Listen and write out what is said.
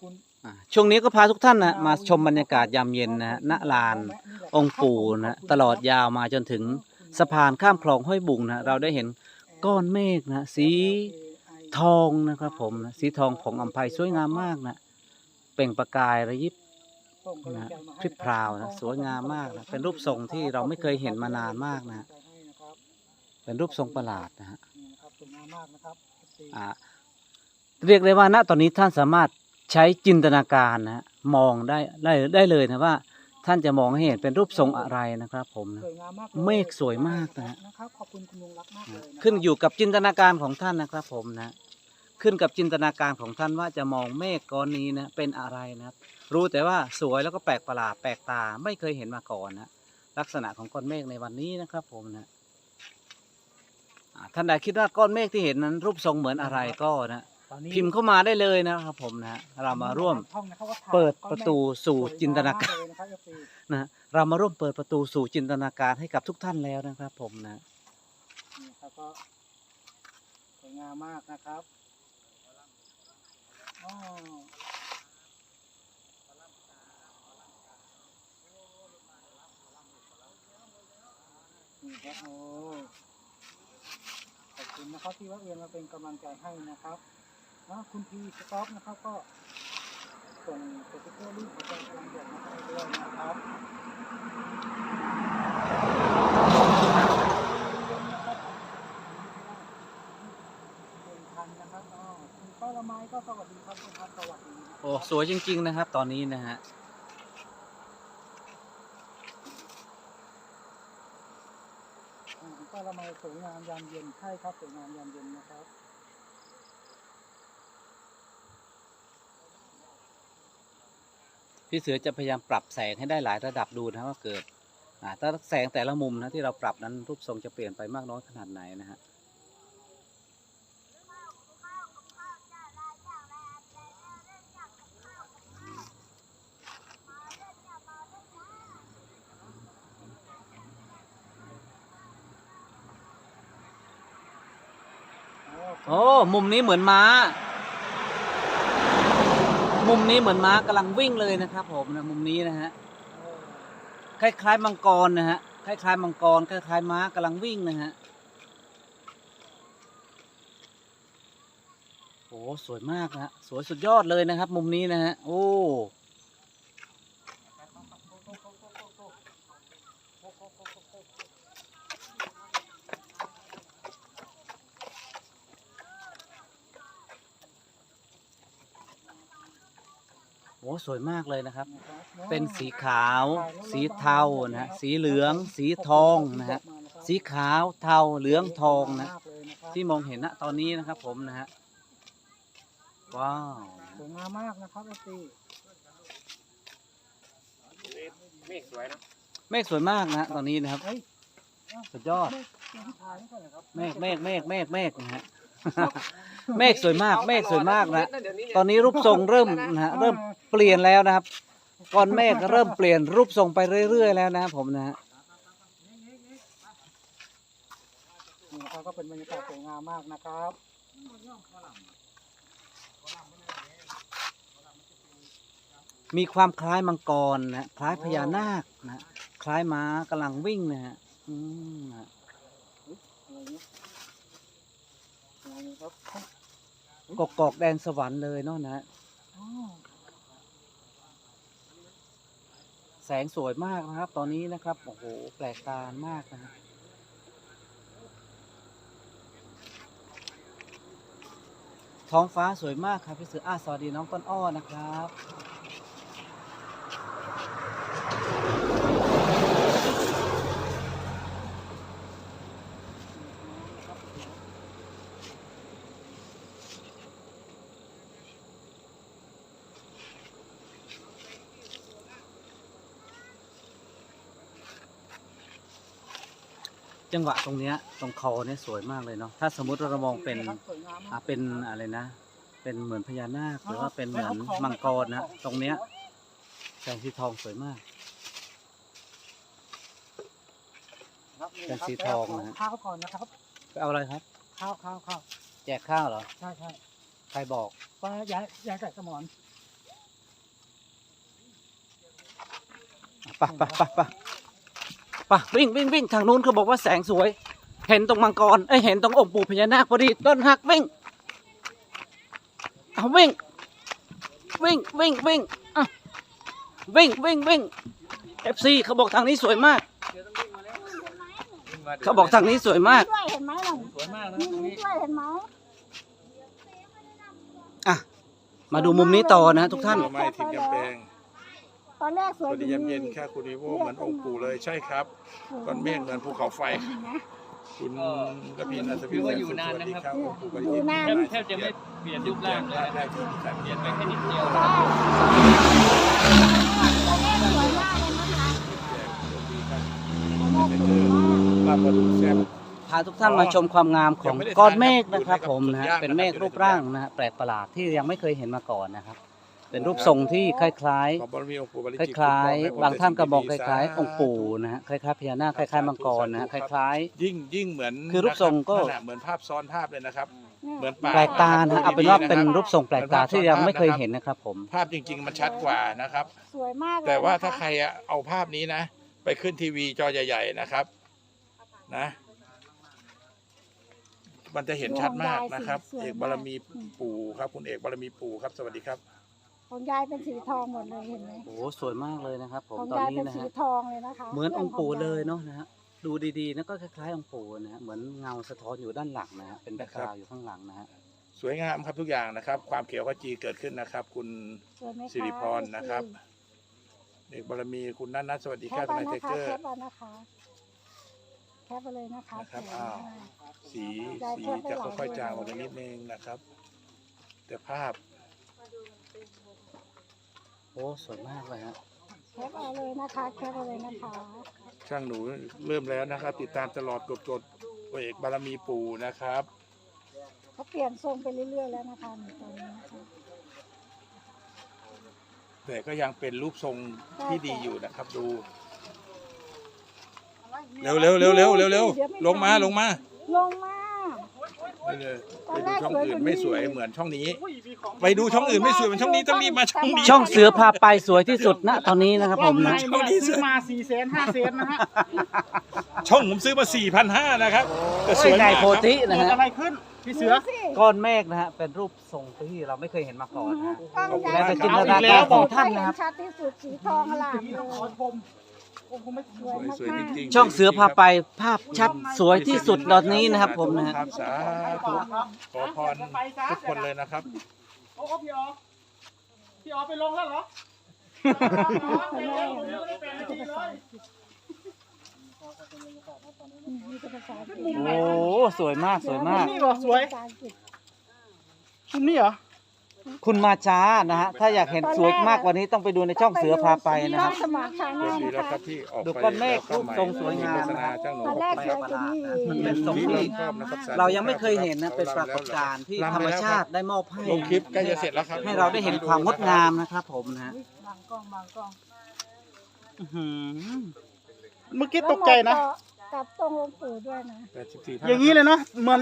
คุณอ่าช่วงนี้ก็พาทุกท่านนะมาชมบรรยากาศยามเย็นนะฮะณลานองค์ปู่นะตลอดยาวมาจนถึงสะพานข้ามคลองห้วยบุงนะเราได้เห็นก้อนเมฆนะสีทองนะครับผมนะสีทองของอัมภัยสวยงามมากนะเปล่งประกายระยิบนะพริบพราวนะสวยงามมากนะเป็นรูปทรงที่เราไม่เคยเห็นมานานมากนะเป็นรูปทรงประหลาดนะฮะ นี่นะครับสวยงามมากนะครับ อ่าเรียกได้ว่าณตอนนี้ท่านสามารถ ใช้จินตนาการนะฮะมองได้ได้ได้เลยนะว่า ท่านจะมองให้เห็นเป็นรูปทรงอะไรนะครับ ผมนะ สวยงามมากลยเมฆสวยมากนะฮะ นะครับขอบคุณคุณลุงรักมากเลยะขึ้นอยู่กับจินตนาการของท่านนะครับ ผมนะ ขึ้นกับจินตนาการของท่านว่าจะมองเมฆก้อนนี้นะเป็นอะไรนะครับ รู้แต่ว่าสวยแล้วก็แปลกประหลาดแปลกตาไม่เคยเห็นมาก่อนนะลักษณะของก้อนเมฆในวันนี้นะครับ ผมนะอ่าท่านใดคิดว่าก้อนเมฆที่เห็นนั้น รูปทรงเหมือนอะไรก็นะ ตอนนี้พิมพ์เข้ามาได้เลยนะครับผมนะเรามาร่วมท่องนะครับว่าถ่ายเปิดประตูสู่สวยจินตนาการมเลยนะครับ FC นะเรามาร่วมเปิดประตูสู่จินตนาการให้กับทุกท่านแล้วนะครับผมนะ นี่ครับก็สวยงามมากนะครับอ๋อนี่ครับโอ้ขอบคุณนะครับที่ว่าเอียนมาเป็นกำลังใจให้นะครับ นะคุณพีสต็อปนะครับก็ส่งสติ๊กเกอร์รูปหัวใจกำลังเดือดมาให้ด้วยนะครับคุณพันธุ์นะครับอ๋อคุณป้าละไม้ก็สวัสดีครับคุณพันธุ์สวัสดีนะครับโอ้สวยจริง ๆ นะครับ ตอนนี้นะฮะอ่าคุณป้าละไม้สวยงามยามเย็นใช่ครับสวยงามยามเย็นนะครับ พี่เสือจะพยายามปรับแสงให้ได้หลายระดับดูนะว่าเกิดถ้าแสงแต่ละมุมนะที่เราปรับนั้นรูปทรงจะเปลี่ยนไปมากน้อยขนาดไหนนะฮะโอ้ มุมนี้เหมือนม้า มุมนี้เหมือนม้ากำลังวิ่งเลยนะครับ ผมนะมุมนี้นะฮะคล้ายๆมังกรนะฮะคล้ายๆมังกรคล้ายๆม้ากำลังวิ่งนะฮะโอ้สวยมากนะฮะสวยสุดยอดเลยนะครับ มุมนี้นะฮะโอ้ โหสวยมากเลยนะครับนะครับ เป็นสีขาว สีเทานะฮะสีเหลือง สีทองนะฮะสีขาวเทาเหลืองทองนะที่มองเห็นณตอนนี้นะครับ ผมนะฮะว้าวสวยงามมากนะครับเอฟซีเมฆสวยนะเมฆสวยมากนะฮะตอนนี้นะครับเฮ้ยสุดยอดเมฆเมฆถ่ายไม่ใช่เหรอครับเมฆเมฆเมฆเมฆเมฆนะฮะ เมฆสวยมาก เมฆสวยมากนะตอนนี้รูปทรงเริ่มนะฮะเริ่มเปลี่ยนแล้วนะครับก้อนเมฆเริ่มเปลี่ยนรูปทรงไปเรื่อย ๆ แล้วนะครับผมนะฮะนี่นะครับก็เป็นบรรยากาศสวยงามมากนะครับมีความคล้ายมังกรนะคล้ายพญานาคนะคล้ายม้ากำลังวิ่งนะฮะอืมนะอะไรเงี้ยอะไรเงี้ย ครับกกอกแดนสวรรค์เลยเนาะนะฮะแสงสวยมากนะครับ ตอนนี้นะครับโอ้โหแปลกตามากนะฮะท้องฟ้าสวยมากครับพี่เสืออาสวัสดีน้องต้นอ้อนะครับ จังหวะตรงเนี้ยตรงคอเนี่ยสวยมากเลยเนาะถ้าสมมุติเรามองเป็นอะเป็นอะไรนะ เป็นเหมือนพญานาคหรือว่าเป็นเหมือนมังกรนะตรงเนี้ยแสงสีทองสวยมากแรัสีทองนะข้าวก่อนนะครับ ไปเอาอะไรครับ ข้าวข้าวข้าวแจกข้าวเหรอใช่ใช่ใครบอกปลาย้ายย้ายใส่สมอนไปไปไปไป ปวิ่งวิ่งวิ่งทางนู้นเขาบอกว่าแสงสวย เห็นตรงมังกรเอ้ยเห็นตรงองค์ปู่พญานาคพอดีต้นหักวิ่งเอาวิ่ง วิ่งวิ่งวิ่งอะวิ่งวิ่งวิ่งเอฟซีเขาบอกทางนี้สวยมาก เขาบอกทางนี้สวยมากด้วยเห็นไหมล่ะสวยมากนะมีนี้ด้วยเห็นไหมอะมาดูมุมนี้ต่อนะทุกท่านผลไม้ทิพย์กำแพง ตอนแรกสสวยวัสดียามเย็นค่ะคุณนิโวเหมือนองค์ปู่เลยใช่ครับก้อนเมฆเหมือนภูเขาไฟ คุณกระพินอัศวินแสนสุขสวัสดีครับองค์ปู่กระยินแทบแทบจะไม่เปลี่ยนรูปร่างเลยได้ที่มีการเปเปลี่ลี่ยยนนแปไปลงแค่นิดเดียวใช่ตอนแรกสวยมากเลยนะคะลาบปลาดุกแซ่บ พาทุกท่านมาชมความงามของก้อนเมฆนะครับผมนะฮะเป็นเมฆรูปร่างนะฮะแปลกประหลาดที่ยังไม่เคยเห็นมาก่อนนะครับ เป็นรูปทรงที่คล้ายขอบารมีองค์ปู่บริๆคจิตรล้ายคุ้มครองให้ผมๆบางท่านก็บอกคแต่สิ่ล้ายดีๆองค์ปู่นะฮะคล้ายๆพญานาคคล้ายๆมังกรนะฮะคล้าย ยิ่งยิ่งเหมือนคือรูปทรงก็ ลัษณะเหมือนภาพซ้อนภาพเลยนะครับ เหมือนๆแปลกตานะฮะเอาเป็นว่าเป็นรูปทรงแปลกตาที่ยังไม่เคยเห็นนะครับผม ภาพจริง ๆ มันชัดกว่านะครับ สวยมากเลยแต่ว่าถ้านะคะใครอะเอาภาพนี้นะ ไปขึ้นทีวีจอใหญ่ๆนะครับนะ มันจะเห็นชัดมากนะครับ เอกบารมีปู่ครับ คุณเอกบารมีปู่ครับ สวัสดีครับ ของยายเป็นสีทองหมดเลยเห็นไหมโอ้โหสวยมากเลยนะครับ ผมของตอนยายนี้เป็นนะสีฮะทองเลยนะคะเหมือนองค์ปู่ขเลยยเนาะนะฮะดูดีๆนะก็คล้ายๆองค์ปู่นะฮะเหมือนเงาสะท้อนอยู่ด้านหลังนะฮะเป็นแบ็คกราวด์อยู่ข้างหลังนะฮะสวยงามครับทุกอย่างนะครับ ความเขียวขจีเกิดขึ้นนะครับ คุณ สวยไหมคะสิริพรนะครับเอกบารมีคุณนัทนัทสวัสดีแคครับปทไปนายไทนะคะเกอร์แคปไปนะคะแคปไปเลยนะคะนะครับสวยอ้าว มาก สีสีจะค่อยๆจางออกไปนิดนึงนะครับ แต่ภาพ โอ้สวยมากเลยฮะแคปเอาเลยนะคะแคปเอาเลยนะคะช่างหนูเริ่มแล้วนะครับ ติดตามตลอดกดกดเอกบารมีปู่นะครับเขาเปลี่ยนทรงไปเรื่อยๆแล้วนะคะในตอนนี้นะคะแต่ก็ยังเป็นรูปทรงที่ดีอยู่นะครับ ดู เร็วเร็วเร็วเร็วเร็วเร็วลงมาลงมาลงมา ไปเลยไปดูช่องอื่นไม่สวยเหมือนช่องนี้ ไปดูช่องลอื่นไม่สวยเหมือนช่องนี้ต้องรีบมาช่องนี้ช่องเสือพาไปสวยที่สุดณตอนนี้นะครับผมนะช่องนี้สซื้อวยมาสี่แสนห้าแสนนะฮะช่องผมซื้อมา4 5 0 0นะครับแต่สวยไก่มากโพครับธิเกินะดฮะอะไรขึ้นพี่เสือดูสิก้อนเมฆนะฮะเป็นรูปทรงที่เราไม่เคยเห็นมาก่อนนะฮะกล้องขอบคุณยายมากจินตคนารับการของท่านนะครับเห็ชัดที่สุดสีทองอลาม สสววยยสวยมากจริงๆช่องเสือพาไปภาพชัดสวยที่สุดตอนนี้นะครับผมนะฮะครับสาธุขอพรทุกคนเลยนะครับโอ้พี่อ๋อพี่อ๋อไปลงแล้วเหรอไปลงผมยังไม่ได้เป็นนาทีเลยมีภาษาอังกฤษโอ้สวยมากสวยมากนี่เหรอสวยภาษาอังกฤษมุมนี้เหรอ คุณมาช้านะฮะถ้าอยากเห็นสวยมากกว่านี้ต้องไปดูในช่องเสือพาไปนะครับ สมัครครั้งแรเรียบกร้อยแล้วนะครัคะบที่ออกดูไปก้อนเมฆแล้วก็ใหรูปทรงสวยงาม โฆษณาจ้างหนูตอนแรกสวยกว่านี้มันเป็นทรงที่ที่ ชอบนะครับสธุ เรายังไม่เคยเห็นนะเป็นปรากฏการณ์ที่ธรรมชาติได้มอบให้ลงคลิปใกล้จะเสร็จแล้วครับ ให้เราได้เห็นความงดงามนะครับ ผมนะฮะบางกล้องบางกล้องอื้อหือเมื่อกี้ตกใจนะกับตรงองค์ปู่ด้วยนะ84อย่างนี้เลยเนาะเหมือน